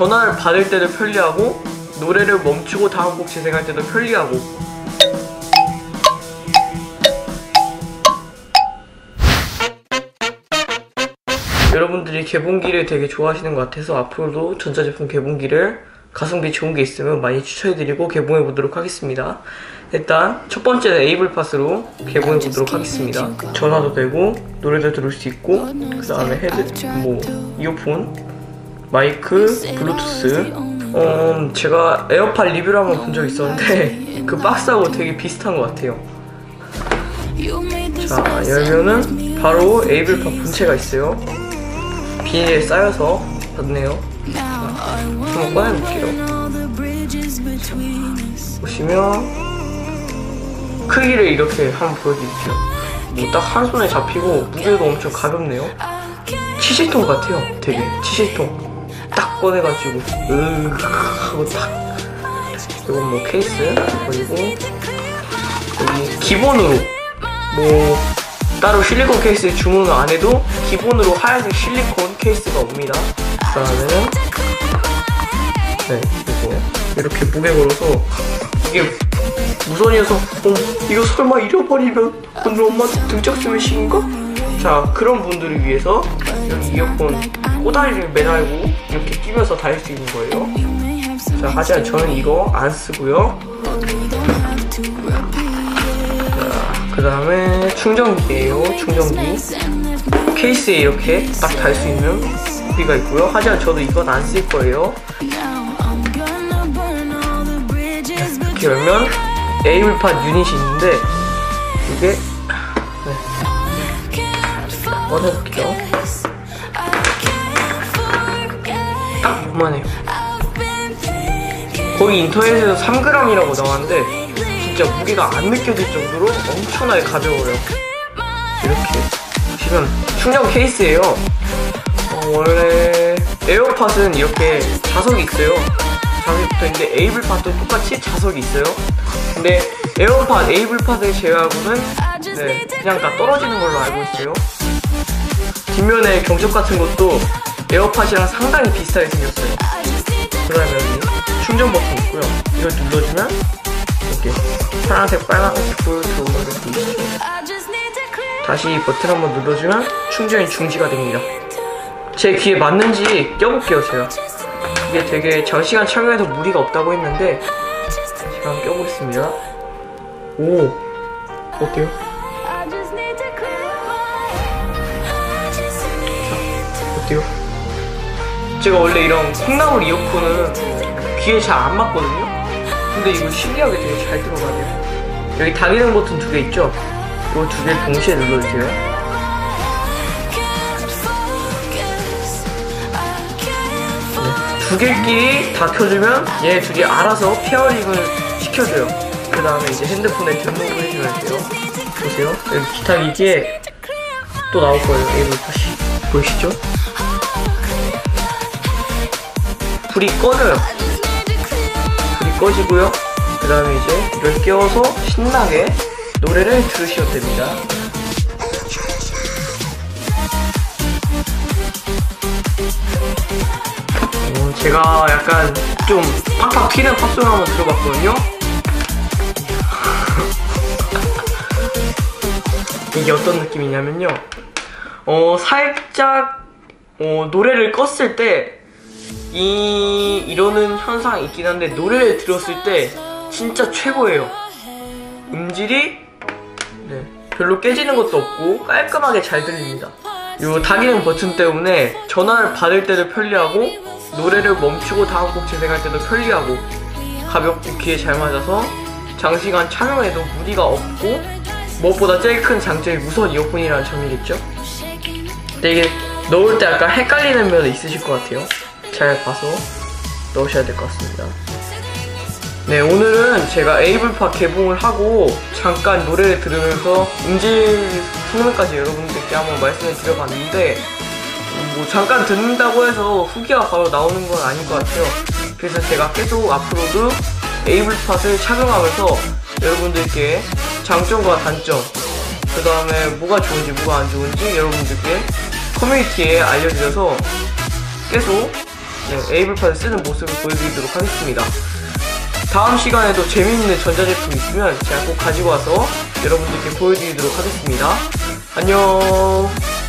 전화를 받을 때도 편리하고 노래를 멈추고 다음 곡 재생할 때도 편리하고 여러분들이 개봉기를 되게 좋아하시는 것 같아서 앞으로도 전자제품 개봉기를 가성비 좋은 게 있으면 많이 추천해드리고 개봉해 보도록 하겠습니다. 일단 첫 번째는 에이블 팟으로 개봉해 보도록 하겠습니다. 전화도 되고 노래도 들을 수 있고 그 다음에 헤드 뭐 이어폰 마이크 블루투스 어 제가 에어팟 리뷰를 한번 본 적 있었는데 그 박스하고 되게 비슷한 것 같아요. 자 열면은 바로 에이블 팟 본체가 있어요. 비닐에 쌓여서 받네요. 자, 한번 꺼내볼게요. 보시면 크기를 이렇게 한번 보여드릴게요. 뭐 딱 한 손에 잡히고 무게도 엄청 가볍네요. 치실통 같아요. 되게 치실통. 딱 꺼내가지고 으 하고 딱. 이건 뭐 케이스 그리고 여기 기본으로 뭐 따로 실리콘 케이스 주문을 안 해도 기본으로 하얀색 실리콘 케이스가 옵니다. 그다음에는 네 그리고 이렇게 무게 걸어서 이게 무선이어서 어, 이거 설마 잃어버리면 오늘 엄마한테 등짝주면 식인가? 자 그런 분들을 위해서 여기 이어폰 꼬다리를 매달고 이렇게 끼면서 다닐 수 있는 거예요. 자 하지만 저는 이거 안 쓰고요. 그 다음에 충전기예요. 충전기. 케이스에 이렇게 딱 달 수 있는 구비가 있고요. 하지만 저도 이건 안 쓸 거예요. 이렇게 열면 에이블팟 유닛이 있는데 이게 네. 꺼내볼게요. 딱 요만해요. 거의 인터넷에서 3g이라고 나왔는데 진짜 무게가 안 느껴질 정도로 엄청나게 가벼워요. 이렇게 보시면 충전 케이스예요. 어, 원래 에어팟은 이렇게 자석이 있어요. 자석이 붙어 있는데 에이블팟도 똑같이 자석이 있어요. 근데 에어팟, 에이블팟을 제외하고는 네, 그냥 다 떨어지는 걸로 알고 있어요. 뒷면에 경첩 같은 것도 에어팟이랑 상당히 비슷하게 생겼어요. 그 다음에 여기 충전 버튼 있고요. 이걸 눌러주면 이렇게 파란색, 빨간색 불 들어오는 게 보이시죠? 다시 버튼 한번 눌러주면 충전이 중지가 됩니다. 제 귀에 맞는지 껴볼게요, 제가. 이게 되게 장시간 착용해서 무리가 없다고 했는데 제가 한번 껴보겠습니다. 오, 어때요? 어때요? 제가 원래 이런 콩나물 이어폰은 귀에 잘 안 맞거든요? 근데 이거 신기하게 되게 잘 들어가네요. 여기 다리는 버튼 두 개 있죠? 이거 두 개 동시에 눌러주세요. 두 개끼리 다 켜주면 얘 두 개 알아서 페어링을 시켜줘요. 그 다음에 이제 핸드폰에 등록을 해줘야 돼요. 보세요. 여기 기타 기기에 또 나올 거예요. 에이블 팟이. 보이시죠? 불이 꺼져요. 불이 꺼지고요. 그 다음에 이제 이걸 끼워서 신나게 노래를 들으셔도 됩니다. 어, 제가 약간 좀 팍팍 튀는 팝송 한번 들어봤거든요. 이게 어떤 느낌이냐면요. 어, 살짝, 어, 노래를 껐을 때, 이, 이러는 현상이 있긴 한데, 노래를 들었을 때, 진짜 최고예요. 음질이, 네, 별로 깨지는 것도 없고, 깔끔하게 잘 들립니다. 요 다기능 버튼 때문에 전화를 받을 때도 편리하고, 노래를 멈추고 다음 곡 재생할 때도 편리하고, 가볍고 귀에 잘 맞아서, 장시간 착용해도 무리가 없고, 무엇보다 제일 큰 장점이 무선 이어폰이라는 점이겠죠? 근데 이게 넣을 때 약간 헷갈리는 면이 있으실 것 같아요. 잘 봐서 넣으셔야 될 것 같습니다. 네, 오늘은 제가 에이블팟 개봉을 하고 잠깐 노래를 들으면서 음질 성능까지 여러분들께 한번 말씀을 드려봤는데 뭐 잠깐 듣는다고 해서 후기가 바로 나오는 건 아닌 것 같아요. 그래서 제가 계속 앞으로도 에이블팟을 착용하면서 여러분들께 장점과 단점, 그 다음에 뭐가 좋은지 뭐가 안 좋은지 여러분들께 커뮤니티에 알려드려서 계속 네, 에이블팟을 쓰는 모습을 보여드리도록 하겠습니다. 다음 시간에도 재미있는 전자제품 있으면 제가 꼭 가지고 와서 여러분들께 보여드리도록 하겠습니다. 안녕.